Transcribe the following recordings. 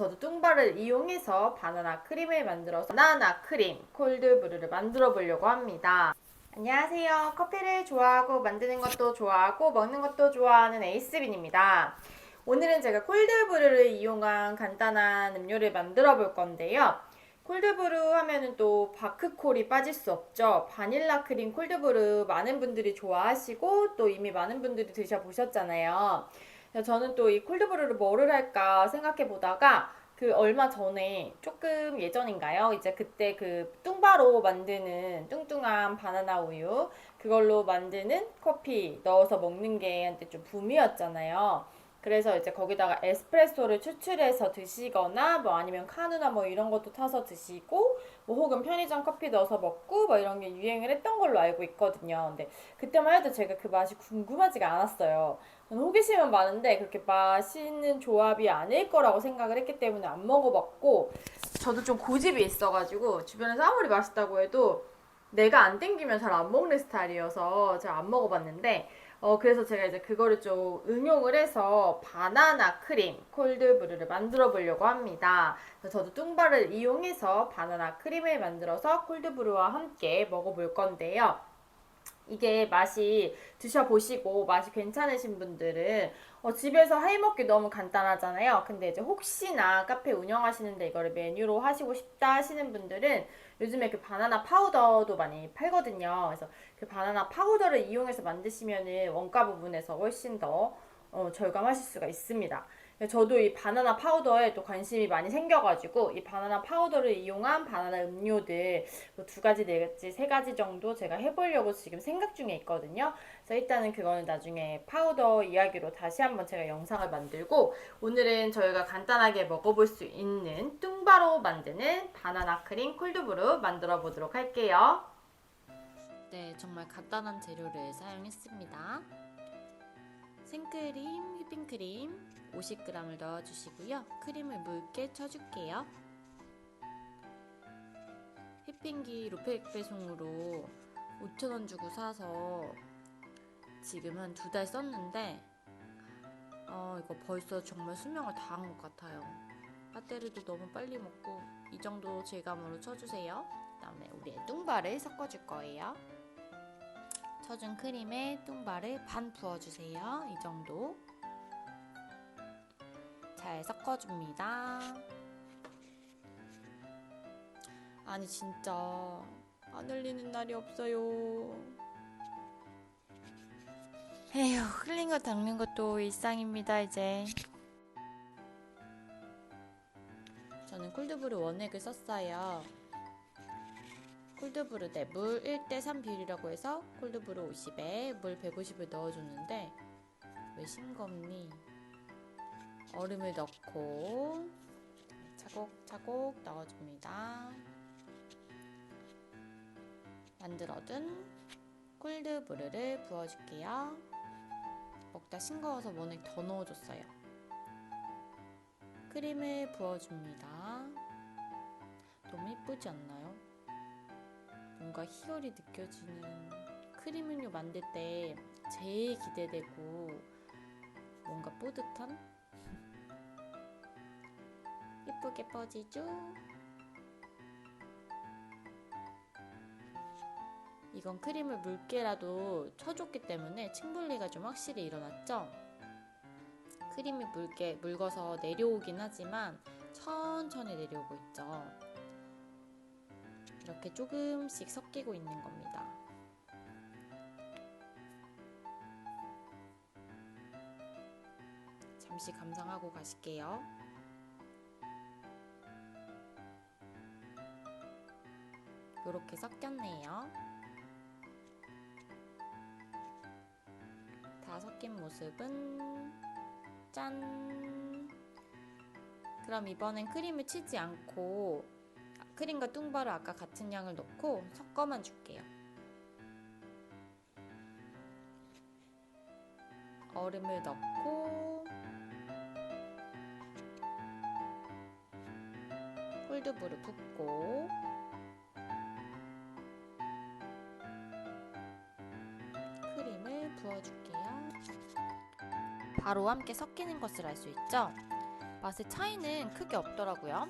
저도 뚱바를 이용해서 바나나 크림을 만들어서 바나나 크림 콜드브루를 만들어 보려고 합니다. 안녕하세요. 커피를 좋아하고 만드는 것도 좋아하고 먹는 것도 좋아하는 에이스빈입니다. 오늘은 제가 콜드브루를 이용한 간단한 음료를 만들어 볼 건데요. 콜드브루 하면은 또 바크콜이 빠질 수 없죠. 바닐라 크림 콜드브루 많은 분들이 좋아하시고 또 이미 많은 분들이 드셔보셨잖아요. 저는 또 이 콜드브루를 뭐를 할까 생각해 보다가 그 얼마 전에 조금 예전인가요? 이제 그때 그 뚱바로 만드는 뚱뚱한 바나나 우유 그걸로 만드는 커피 넣어서 먹는 게 한때 좀 붐이었잖아요. 그래서 이제 거기다가 에스프레소를 추출해서 드시거나 뭐 아니면 카누나 뭐 이런 것도 타서 드시고 뭐 혹은 편의점 커피 넣어서 먹고 뭐 이런 게 유행을 했던 걸로 알고 있거든요. 근데 그때만 해도 제가 그 맛이 궁금하지가 않았어요. 저는 호기심은 많은데 그렇게 맛있는 조합이 아닐 거라고 생각을 했기 때문에 안 먹어봤고 저도 좀 고집이 있어가지고 주변에서 아무리 맛있다고 해도 내가 안 땡기면 잘 안 먹는 스타일이어서 제가 안 먹어봤는데 어 그래서 제가 이제 그거를 좀 응용을 해서 바나나 크림 콜드브루를 만들어 보려고 합니다. 저도 뚱바를 이용해서 바나나 크림을 만들어서 콜드브루와 함께 먹어볼 건데요. 이게 맛이 드셔보시고 맛이 괜찮으신 분들은 어, 집에서 해 먹기 너무 간단하잖아요. 근데 이제 혹시나 카페 운영하시는데 이거를 메뉴로 하시고 싶다 하시는 분들은 요즘에 그 바나나 파우더도 많이 팔거든요. 그래서 그 바나나 파우더를 이용해서 만드시면은 원가 부분에서 훨씬 더 어, 절감하실 수가 있습니다. 저도 이 바나나 파우더에 또 관심이 많이 생겨가지고 이 바나나 파우더를 이용한 바나나 음료들 뭐 두 가지, 네 가지, 세 가지 정도 제가 해보려고 지금 생각 중에 있거든요. 그래서 일단은 그거는 나중에 파우더 이야기로 다시 한번 제가 영상을 만들고 오늘은 저희가 간단하게 먹어볼 수 있는 뚱바로 만드는 바나나 크림 콜드브루 만들어 보도록 할게요. 네, 정말 간단한 재료를 사용했습니다. 생크림, 휘핑크림 50g을 넣어주시고요. 크림을 묽게 쳐줄게요. 휘핑기 루페 배송으로 5,000원 주고 사서 지금 한 두 달 썼는데 어, 이거 벌써 정말 수명을 다한 것 같아요. 배터리도 너무 빨리 먹고 이 정도 질감으로 쳐주세요. 그 다음에 우리의 뚱바를 섞어줄 거예요. 쳐준 크림에 뚱바를 반 부어주세요. 이 정도. 잘 섞어줍니다. 아니 진짜 안 흘리는 날이 없어요. 에휴 흘린 거 닦는 것도 일상입니다 이제. 저는 콜드브루 원액을 썼어요. 콜드브루 대물 1대3 비율이라고 해서 콜드브루 50에 물 150을 넣어줬는데 왜 싱겁니? 얼음을 넣고 차곡차곡 넣어줍니다. 만들어둔 콜드브루를 부어줄게요. 먹다 싱거워서 원액 더 넣어줬어요. 크림을 부어줍니다. 너무 예쁘지 않나요? 뭔가 희열이 느껴지는 크림 음료 만들 때 제일 기대되고 뭔가 뿌듯한 예쁘게 퍼지죠? 이건 크림을 묽게라도 쳐줬기 때문에 층분리가 좀 확실히 일어났죠? 크림이 묽게 묽어서 내려오긴 하지만 천천히 내려오고 있죠. 이렇게 조금씩 섞이고 있는 겁니다. 잠시 감상하고 가실게요. 이렇게 섞였네요. 다 섞인 모습은 짠! 그럼 이번엔 크림을 치지 않고 크림과 뚱바를 아까 같은 양을 넣고 섞어만 줄게요. 얼음을 넣고 콜드브루 붓고 크림을 부어줄게요. 바로 함께 섞이는 것을 알 수 있죠? 맛의 차이는 크게 없더라고요.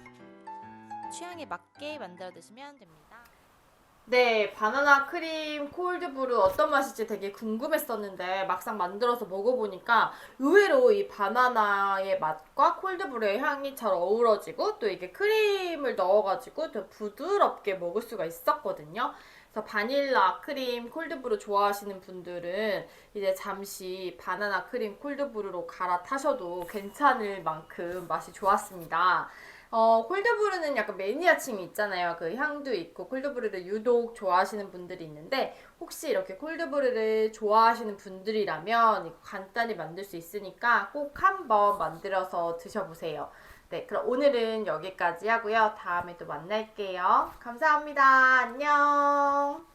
취향에 맞게 만들어 드시면 됩니다. 네, 바나나 크림 콜드브루 어떤 맛일지 되게 궁금했었는데 막상 만들어서 먹어보니까 의외로 이 바나나의 맛과 콜드브루의 향이 잘 어우러지고 또 이게 크림을 넣어가지고 더 부드럽게 먹을 수가 있었거든요. 그래서 바닐라 크림 콜드브루 좋아하시는 분들은 이제 잠시 바나나 크림 콜드브루로 갈아타셔도 괜찮을 만큼 맛이 좋았습니다. 어, 콜드브루는 약간 매니아층이 있잖아요. 그 향도 있고 콜드브루를 유독 좋아하시는 분들이 있는데 혹시 이렇게 콜드브루를 좋아하시는 분들이라면 간단히 만들 수 있으니까 꼭 한번 만들어서 드셔보세요. 네, 그럼 오늘은 여기까지 하고요. 다음에 또 만날게요. 감사합니다. 안녕.